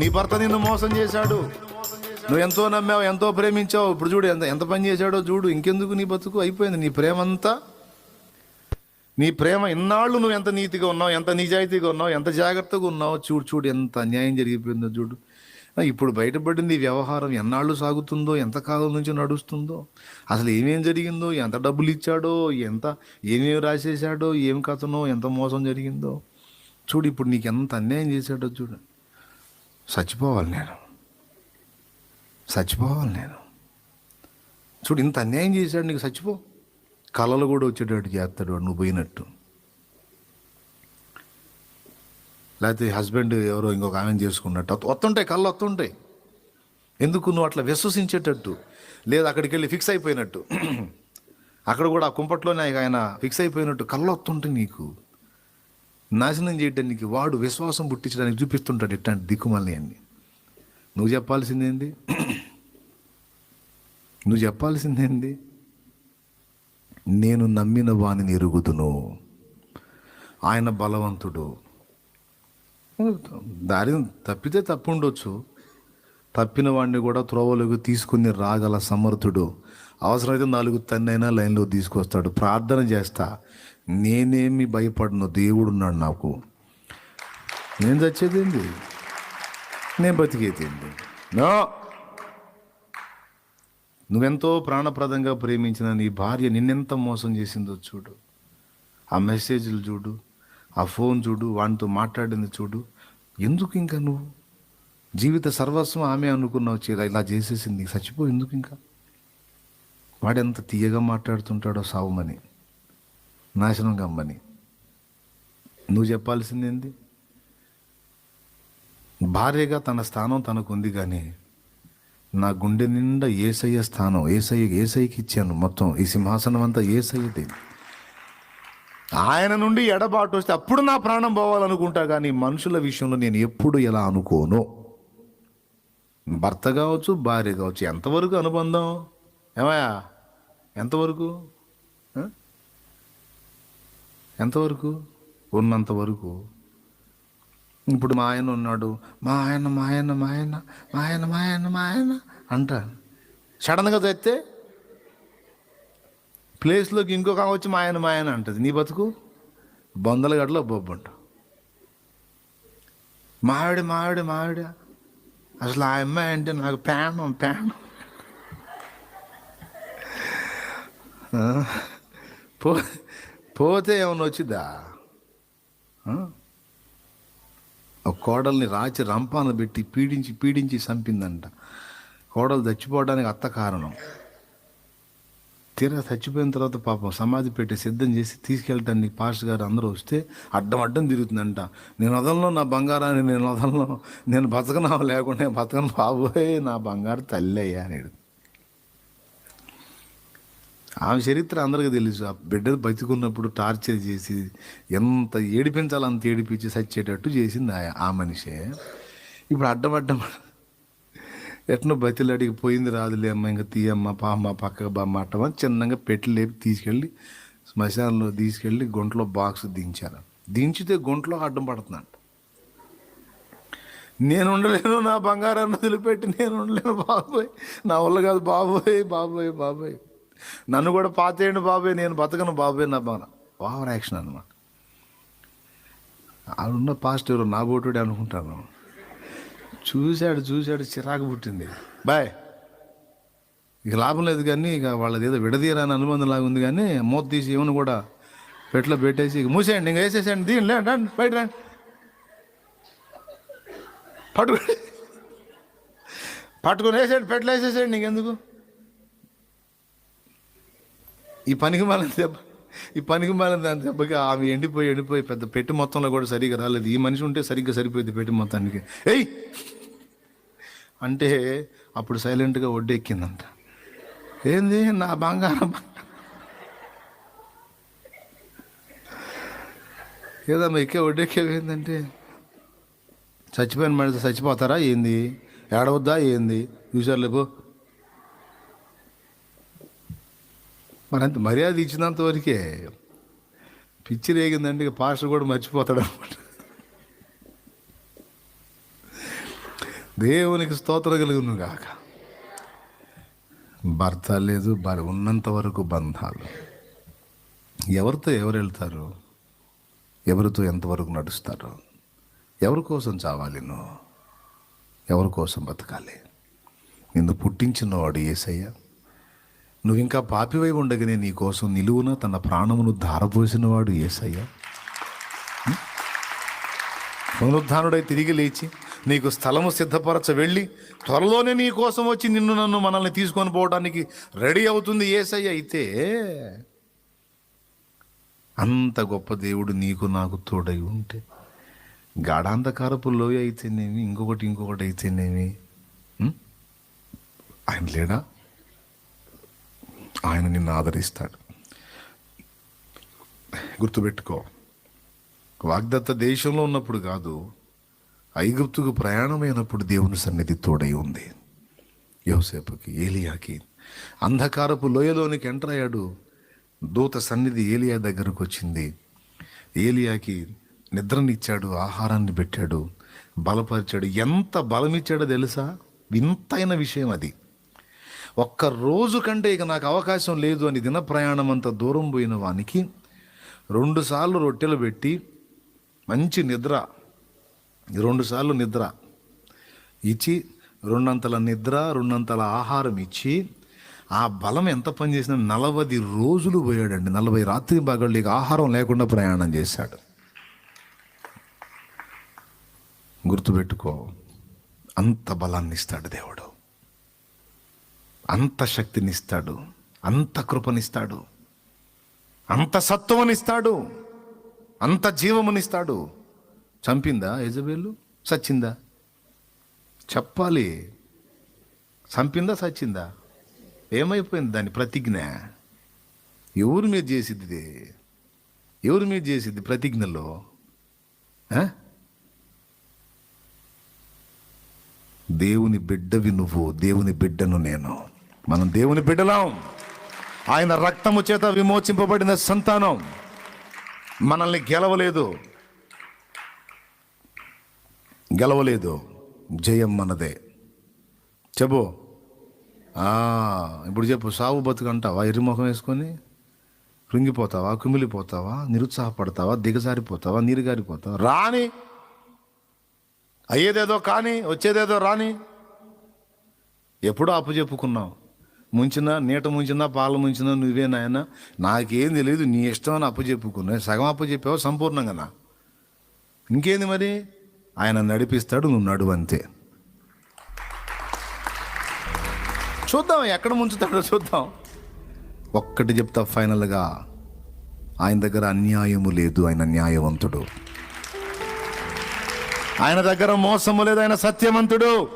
నీ భర్త నిన్ను మోసం చేశాడు. నువ్వు ఎంతో నమ్మావు ఎంతో ప్రేమించావు. ఇప్పుడు చూడు ఎంత ఎంత పని చేశాడో చూడు. ఇంకెందుకు నీ బతుకు? అయిపోయింది నీ ప్రేమ అంతా నీ ప్రేమ ఇన్నాళ్ళు నువ్వు ఎంత నీతిగా ఉన్నావు ఎంత నిజాయితీగా ఉన్నావు ఎంత జాగ్రత్తగా ఉన్నావు చూడు చూడు ఎంత అన్యాయం జరిగిపోయిందో చూడు. ఇప్పుడు బయటపడింది ఈ వ్యవహారం ఎన్నాళ్ళు సాగుతుందో ఎంతకాలం నుంచి నడుస్తుందో అసలు ఏమేం జరిగిందో ఎంత డబ్బులు ఇచ్చాడో ఎంత ఏమేమి రాసేసాడో ఏం కథనో ఎంత మోసం జరిగిందో. చూడు ఇప్పుడు నీకు ఎంత అన్యాయం చేశాడో చూడు. చచ్చిపోవాలి నేను. చచ్చిపోవాలి నేను. చూడు ఇంత అన్యాయం చేశాడు నీకు చచ్చిపో. కళలు కూడా వచ్చేటట్టు చేస్తాడు వాడు నువ్వు పోయినట్టు. లేకపోతే హస్బెండ్ ఎవరో ఇంకొక ఆమెను చేసుకున్నట్టు. వస్తుంటాయి కళ్ళు వస్తుంటాయి. ఎందుకు నువ్వు అట్లా విశ్వసించేటట్టు? లేదు అక్కడికి వెళ్ళి ఫిక్స్ అయిపోయినట్టు. అక్కడ కూడా ఆ కుంపట్లోనే ఆయన ఫిక్స్ అయిపోయినట్టు. కళ్ళు వస్తుంటాయి నీకు. నాశనం చేయడానికి వాడు విశ్వాసం పుట్టించడానికి చూపిస్తుంటాడు ఇట్లాంటి దిక్కుమల్ని అన్ని. నువ్వు చెప్పాల్సిందేంది? నువ్వు చెప్పాల్సిందేంది? నేను నమ్మిన వాణిని ఎరుగుదును. ఆయన బలవంతుడు. దారి తప్పితే తప్పు ఉండొచ్చు తప్పిన వాడిని కూడా త్రోవలోకి తీసుకుని రాగల సమర్థుడు. అవసరమైతే నాలుగు తన్నైనా లైన్లో తీసుకొస్తాడు. ప్రార్థన చేస్తా. నేనేమి భయపడను దేవుడు ఉన్నాడు నాకు. నేను చచ్చేదేంది? నేను బతికేదేంది నో. నువ్వెంతో ప్రాణప్రదంగా ప్రేమించిన నీ భార్య నిన్నెంత మోసం చేసిందో చూడు. ఆ మెసేజ్లు చూడు ఆ ఫోన్ చూడు వానితో మాట్లాడింది చూడు. ఎందుకు ఇంకా నువ్వు? జీవిత సర్వస్వం ఆమె అనుకున్నావు చీర ఇలా చేసేసింది చచ్చిపో ఎందుకు ఇంకా? వాడెంత తీయగా మాట్లాడుతుంటాడో సావుమని నాశనం కమ్మని నువ్వు చెప్పాల్సింది ఏంది భార్యగా తన స్థానం తనకు ఉంది కానీ నా గుండె నిండా ఏసయ్య స్థానం ఏసయ్య ఏసయ్యకి ఇచ్చాను మొత్తం. ఈ సింహాసనం అంతా ఏసయ్యది. ఆయన నుండి ఎడబాటు వస్తే అప్పుడు నా ప్రాణం పోవాలనుకుంటా కానీ మనుషుల విషయంలో నేను ఎప్పుడు ఎలా అనుకోను? భర్త కావచ్చు భార్య కావచ్చు ఎంతవరకు అనుబంధం? ఏమయ్యా? ఎంతవరకు? ఎంతవరకు? ఉన్నంత వరకు. ఇప్పుడు మా ఆయన ఉన్నాడు. మా ఆయన మా ఆయన మా ఆయన మా ఆయన మా ఆయన మా ఆయన అంట. సడన్గా తెస్తే ప్లేస్లోకి ఇంకొక వచ్చి మా ఆయన మా ఆయన అంటది. నీ బతుకు? బొందల గడలో బొబ్బంట మావిడ మావిడ మావిడ అసలు ఆ అమ్మాయి అంటే నాకు ప్యాణం ప్యాణం పో పోతే ఏమన్నా వచ్చిద్దా? ఆ? ఒక కోడల్ని రాచి రంపాన పెట్టి పీడించి పీడించి చంపిందంట. కోడలు చచ్చిపోవడానికి అత్త కారణం. తీరా చచ్చిపోయిన తర్వాత పాపం సమాధి పెట్టి సిద్ధం చేసి తీసుకెళ్ళటానికి పాస్ట్ గారు అందరూ వస్తే అడ్డం అడ్డం తిరుగుతుందంట. నేను వదలను నా బంగారాన్ని నేను వదలను నేను బతకనా లేకుండా బతకను బాబోయే నా బంగారు తల్లి అయ్యా ఆమె చరిత్ర అందరికీ తెలుసు. ఆ బిడ్డ బతికున్నప్పుడు టార్చర్ చేసి ఎంత ఏడిపించాలో అంత ఏడిపించి చచ్చేటట్టు చేసింది ఆ- ఆ మనిషే. ఇప్పుడు అడ్డం అడ్డం ఎట్నో బతిలాడికి పోయింది రాదులే అమ్మ ఇంకా తీయమ్మ పామ్మ పక్కకు బామ్మ అట్టమ్మ చిన్నగా పెట్టి లేపి తీసుకెళ్ళి శ్మశానంలో తీసుకెళ్ళి గుంటలో బాక్స్ దించారు. దించితే గుంటలో అడ్డం పడుతుందంట. నేను ఉండలేను నా బంగారాన్ని వదిలిపెట్టి నేను ఉండలేను బాబోయ్. నా వల్ల కాదు బాబోయ్ బాబోయ్ బాబోయ్. నన్ను కూడా పాతేయండి బాబోయ్ నేను బతకను బాబోయ్ నా బాగా ఓవర్ యాక్షన్ అనమాట ఆడున్న పాజిటివ్ నా బోటుడే అనుకుంటాను. చూశాడు చూశాడు చిరాకు పుట్టింది. బాయ్ ఇక లాభం లేదు కానీ ఇక వాళ్ళది ఏదో విడదీయరాని అనుబంధం లాగా ఉంది కానీ మూత తీసి ఏమని కూడా పెట్లో పెట్టేసి ఇక మూసేయండి ఇంకా వేసేసేయండి దీని లేండి రండి బయట రండి. పట్టుకొని పట్టుకొని వేసేయండి పెట్లో వేసేసేయండి ఇంకెందుకు? ఈ పనికి మాలిన దెబ్బ ఈ పనికి మాలిన దాని దెబ్బకి ఆమె ఎండిపోయి ఎండిపోయి పెద్ద పెట్టి మొత్తంలో కూడా సరిగ్గా రాలేదు. ఈ మనిషి ఉంటే సరిగ్గా సరిపోయింది పెట్టి మొత్తానికి. ఎయ్ అంటే అప్పుడు సైలెంట్గా ఒడ్డెక్కిందంట ఏంది నా బంగారం? ఏదమ్మా ఎక్కే ఒడ్డెక్కేవేందంటే చచ్చిపోయిన మనిషి చచ్చిపోతారా ఏంది? ఏడవద్దా ఏంది? చూసారు లేపు మరంత మర్యాద ఇచ్చినంత వరకే పిచ్చి రేగిందండి ఇక పాస్టర్ కూడా మర్చిపోతాడు అనమాట దేవునికి స్తోత్రం కలుగును కాక భర్త లేదు భార్య ఉన్నంత వరకు బంధాలు. ఎవరితో ఎవరు వెళ్తారు? ఎవరితో ఎంతవరకు నడుస్తారు? ఎవరి కోసం చావాలి నువ్వు? ఎవరి కోసం బతకాలి? నిన్ను పుట్టించినవాడు ఏసయ్యా? నువ్వు ఇంకా పాపివై ఉండగానే నీకోసం నిలువున తన ప్రాణమును ధారపోసినవాడు ఏసయ్య. పునరుద్ధానుడై తిరిగి లేచి నీకు స్థలము సిద్ధపరచ వెళ్ళి త్వరలోనే నీ కోసం వచ్చి నిన్ను నన్ను మనల్ని తీసుకొని పోవడానికి రెడీ అవుతుంది ఏసయ్య. అయితే అంత గొప్ప దేవుడు నీకు నాకు తోడై ఉంటే గాఢాంధకారపు లోయ అయితేనేమి ఇంకొకటి ఇంకొకటి అయితేనేమి? ఆయన లేడా? ఆయన నిన్ను ఆదరిస్తాడు. గుర్తుపెట్టుకో వాగ్దత్త దేశంలో ఉన్నప్పుడు కాదు ఐగుప్తుకు ప్రయాణమైనప్పుడు దేవుని సన్నిధి తోడై ఉంది. యోసేపుకి ఏలియాకి. అంధకారపు లోయలోనికి ఎంటర్ అయ్యాడు. దూత సన్నిధి ఏలియా దగ్గరకు వచ్చింది. ఏలియాకి నిద్రనిచ్చాడు ఆహారాన్ని పెట్టాడు బలపరిచాడు. ఎంత బలమిచ్చాడో తెలుసా? వింతైన విషయం అది. ఒక్క రోజు కంటే ఇక నాకు అవకాశం లేదు అని దిన ప్రయాణం అంత దూరం పోయిన వానికి రెండుసార్లు రొట్టెలు పెట్టి మంచి నిద్ర రెండుసార్లు నిద్ర ఇచ్చి రెండంతల నిద్ర రెండంతల ఆహారం ఇచ్చి ఆ బలం ఎంత పనిచేసినా నలభై రోజులు పోయాడండి. నలభై రాత్రి పగళ్ళు ఇక ఆహారం లేకుండా ప్రయాణం చేశాడు. గుర్తుపెట్టుకో అంత బలాన్ని ఇస్తాడు దేవుడు. అంత శక్తినిస్తాడు అంత కృపనిస్తాడు అంత సత్వనిస్తాడు అంత జీవమునిస్తాడు. చంపిందా యజబేలు? సచ్చిందా చెప్పాలి. చంపిందా సచ్చిందా ఏమైపోయింది దాని ప్రతిజ్ఞ? ఎవరి మీద చేసిద్ది? ఎవరు ఎవరి మీద చేసిద్ది ప్రతిజ్ఞలో? దేవుని బిడ్డవి నువ్వు దేవుని బిడ్డను నేను. మనం దేవుని బిడ్డలాం. ఆయన రక్తము చేత విమోచింపబడిన సంతానం. మనల్ని గెలవలేదు. గెలవలేదు. జయం మనదే. చెప్పు. ఇప్పుడు చెప్పు. సావు బతుకు అంటావా? ఎర్రిముఖం వేసుకొని కృంగిపోతావా? కుమిలిపోతావా నిరుత్సాహపడతావా? దిగజారిపోతావా? నీరుగారిపోతావా? రాని. అయ్యేదేదో కానీ వచ్చేదేదో రాని. ఎప్పుడో అప్పు చెప్పుకున్నావు. ముంచినా నీట ముంచినా పాలు ముంచినా నువ్వే నాయన. నాకేం తెలియదు నీ ఇష్టం అని అప్పు చెప్పుకున్నా సగం అప్పు చెప్పావు సంపూర్ణంగానా ఇంకేంది మరి? ఆయన నడిపిస్తాడు నువ్వు నడువు అంతే. చూద్దాం ఎక్కడ ముంచుతాడో చూద్దాం. ఒక్కటి చెప్తా ఫైనల్గా. ఆయన దగ్గర అన్యాయము లేదు ఆయన న్యాయవంతుడు. ఆయన దగ్గర మోసము లేదు ఆయన సత్యవంతుడు.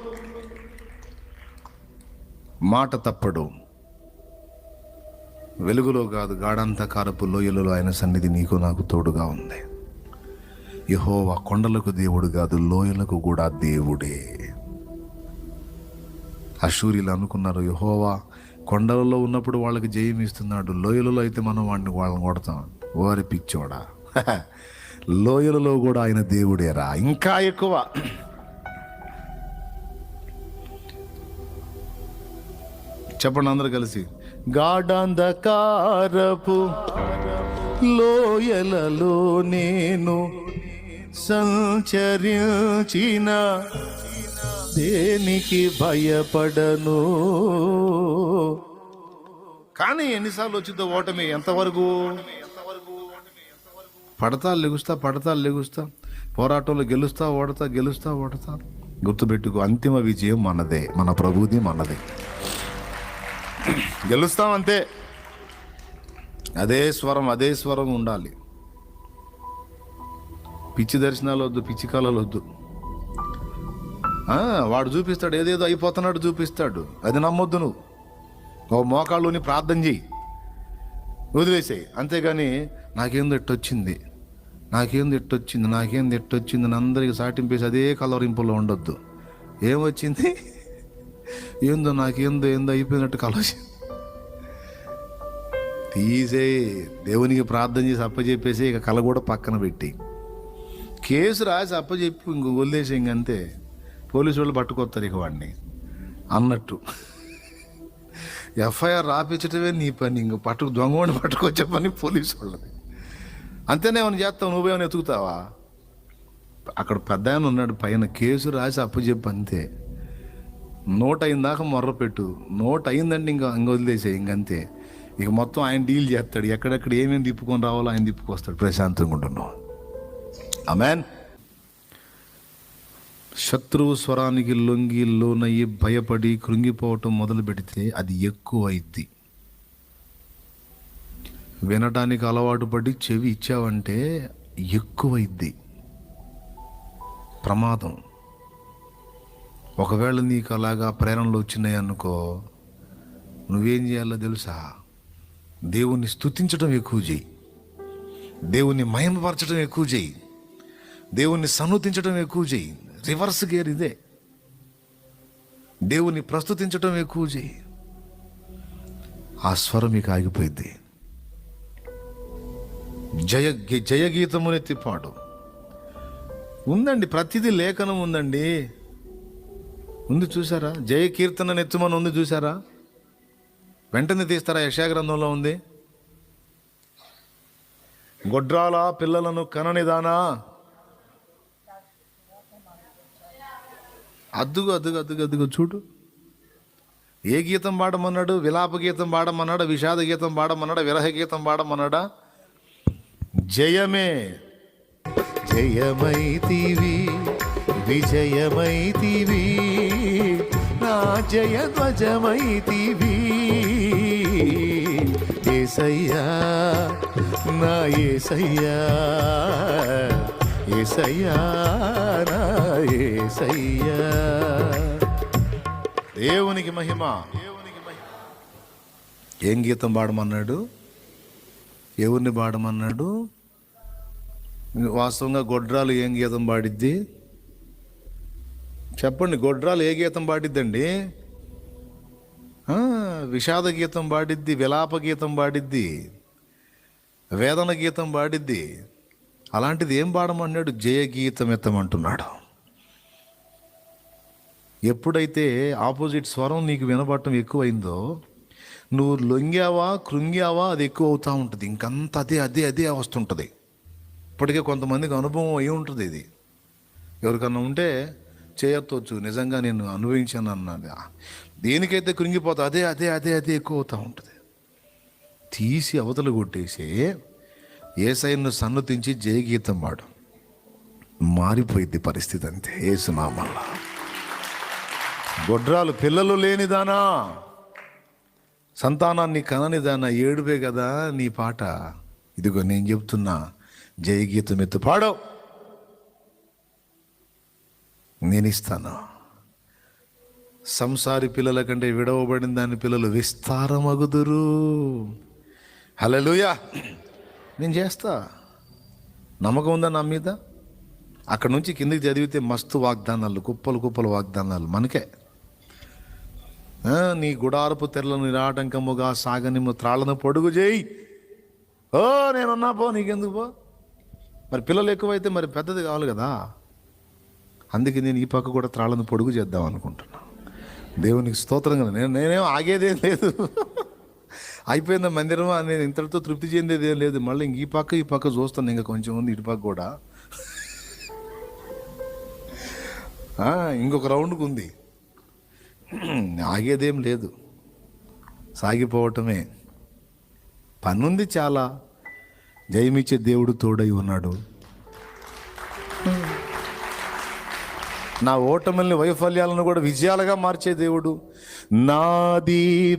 మాట తప్పడు. వెలుగులో కాదు గాఢంధకారపు లోయలలో ఆయన సన్నిధి నీకు నాకు తోడుగా ఉంది. యహోవా కొండలకు దేవుడు కాదు లోయలకు కూడా దేవుడే. అశూరిలు అనుకున్నారు యహోవా కొండలలో ఉన్నప్పుడు వాళ్ళకి జయం ఇస్తున్నాడు లోయలలో అయితే మనం వాడిని వాళ్ళని కొడతాం. ఓరి పిచ్చోడా. లోయలలో కూడా ఆయన దేవుడేరా. ఇంకా ఎక్కువ. చెప్పండి అందరు కలిసి. గాఢంధకారపు లోయలలో నేను సంచరించిన దేనికి భయపడను? కానీ ఎన్నిసార్లు వచ్చిందో ఓటమి ఎంతవరకు? పడతా లెగుస్తా పడతా లెగుస్తా పోరాటంలో గెలుస్తా ఓడతా గెలుస్తా ఓడతా. గుర్తుపెట్టుకో అంతిమ విజయం మనదే మన ప్రభుది మనదే. గెలుస్తాం అంతే. అదే స్వరం అదే స్వరం ఉండాలి. పిచ్చి దర్శనాలు వద్దు పిచ్చి కళలు వద్దు. వాడు చూపిస్తాడు ఏదేదో అయిపోతున్నాడు చూపిస్తాడు. అది నమ్మొద్దు నువ్వు. ఓ మోకాళ్ళుని ప్రార్థన చెయ్యి. వదిలేసాయి. అంతేగాని నాకేందో ఎట్టొచ్చింది నాకేంది ఎట్టొచ్చింది నాకేంది ఎట్టొచ్చింది అని అందరికి సాటింపేసి అదే కలవరింపులో ఉండొద్దు. ఏమొచ్చింది? ఏందో నాకేందో ఏందో అయిపోయినట్టు కలవచ్చి తీసే దేవునికి ప్రార్థన చేసి అప్పచెప్పేసి ఇక కళ కూడా పక్కన పెట్టి. కేసు రాసి అప్పచెప్పి ఇంక వదిలేసి ఇంకంతే పోలీసు వాళ్ళు పట్టుకొస్తారు ఇక వాడిని. అన్నట్టు. ఎఫ్ఐఆర్ రాపించటమే నీ పని ఇంక పట్టుకు దొంగవాడిని పట్టుకొచ్చే పని పోలీసు వాళ్ళది. అంతేనే ఏమైనా చేస్తావు? నువ్వేమైనా ఎతుకుతావా అక్కడ పెద్ద ఆయన ఉన్నాడు పైన కేసు రాసి అప్పచెప్పు అంతే. నోట్ అయిందాక మొర్ర పెట్టు. నోట్ అయిందంటే ఇంకా ఇంక వదిలేసే ఇంకంతే. ఇక మొత్తం ఆయన డీల్ చేస్తాడు. ఎక్కడెక్కడ ఏమేమి తిప్పుకొని రావాలో ఆయన తిప్పుకొస్తాడు. ప్రశాంతంగా ఉంటున్నాం. అమెన్ శత్రువు స్వరానికి లొంగి లోనయ్యి భయపడి కృంగిపోవటం మొదలు పెడితే అది ఎక్కువ అయింది వినటానికి అలవాటు పడి చెవి ఇచ్చావంటే ఎక్కువైద్ది. ప్రమాదం. ఒకవేళ నీకు అలాగా ప్రేరణలు వచ్చినాయి అనుకో నువ్వేం చేయాలో తెలుసా? దేవుణ్ణి స్థుతించడం ఎక్కువ చేయి. దేవుణ్ణి మహిమపరచడం ఎక్కువ చేయి. దేవుణ్ణి సన్నుతించడం ఎక్కువ చేయి. రివర్స్ గేర్ ఇదే. దేవుణ్ణి ప్రస్తుతించడం ఎక్కువ చేయి. ఆ స్వరం మీకు ఆగిపోయింది జయ జయగీతమునెత్తి పాడు. ఉందండి ప్రతిదీ లేఖనం ఉందండి. ఉంది చూసారా జయ కీర్తన నెత్తుమని ఉంది చూసారా వెంటనే తీస్తారా? యశాగ్రంథంలో ఉంది. గొడ్రాల పిల్లలను కననిదానా? అద్దుగు అద్దుగు అద్దుగు అద్దుగు చూడు. ఏ గీతం పాడమన్నాడు? విలాప గీతం పాడమన్నాడా? విషాద గీతం పాడమన్నాడా? విరహ గీతం పాడమన్నాడా? జయమే. జయమైతివి విజయమైతివి. నా జయ ధ్వజమైతివి ఏసయ్యా నా ఏసయ్యా ఏసయ్యా నా ఏసయ్యా. దేవునికి మహిమ దేవునికి మహిమ. ఏం గీతం పాడమన్నాడు? ఎవరిని పాడమన్నాడు? వాస్తవంగా గొడ్రాలు ఏం గీతం పాడిద్ది? చెప్పండి గొడ్రాలు ఏ గీతం పాడిద్దండి? విషాద గీతం పాడిద్ది విలాప గీతం పాడిద్ది వేదన గీతం పాడిద్ది. అలాంటిది ఏం పాడమన్నాడు? జయ గీతం ఎత్తమంటున్నాడు. ఎప్పుడైతే ఆపోజిట్ స్వరం నీకు వినపడటం ఎక్కువైందో నువ్వు లొంగావా కృంగావా అది ఎక్కువ అవుతూ ఉంటుంది. ఇంకంత అదే అదే అదే వస్తుంటుంది ఇప్పటికే కొంతమందికి అనుభవం అయి ఉంటుంది ఇది. ఎవరికన్నా ఉంటే చేయొచ్చు నిజంగా నేను అనుభవించాను అన్నది దేనికైతే కృంగిపోతా అదే అదే అదే అదే ఎక్కువ అవుతూ ఉంటుంది. తీసి అవతలు కొట్టేసి ఏసైను సన్నతించి జయగీతం వాడు. మారిపోయింది పరిస్థితి అంతే. ఏసునామల్లా గొడ్రాలు పిల్లలు లేనిదానా సంతానాన్ని కననిదానా ఏడుపే కదా నీ పాట. ఇదిగో నేను చెప్తున్నా. జయగీతం ఎత్తు పాడవు. నేను ఇస్తాను సంసారి పిల్లల కంటే విడవబడిన దాని పిల్లలు విస్తారమగుదురు. హలోయా నేను చేస్తా. నమ్మకం ఉందా నా మీద? అక్కడ నుంచి కిందికి చదివితే మస్తు వాగ్దానాలు కుప్పలు కుప్పలు వాగ్దానాలు మనకే. నీ గుడారపు తెరలను నిరాటంకముగా సాగనిము త్రాళ్ళను పొడుగు చేయి. ఓ నేనున్నా పో నీకెందుకు పో? మరి పిల్లలు ఎక్కువైతే మరి పెద్దది కావాలి కదా. అందుకే నేను ఈ పక్క కూడా త్రాళ్ళను పొడుగు చేద్దాం అనుకుంటున్నాను దేవునికి స్తోత్రంగా నేను నేనేం ఆగేదేం లేదు. అయిపోయిందా మందిరం అని నేను ఇంతటితో తృప్తి చెందేది ఏం లేదు. మళ్ళీ ఇంక ఈ పక్క ఈ పక్క చూస్తాను. ఇంకా కొంచెం ఉంది ఇటు పక్క కూడా. ఇంకొక రౌండ్కి ఉంది. ఆగేదేం లేదు. సాగిపోవటమే. పనుంది చాలా. జయమిచ్చే దేవుడు తోడై ఉన్నాడు. నా ఓటమిల్ని వైఫల్యాలను కూడా విజయాలుగా మార్చే దేవుడు. నాది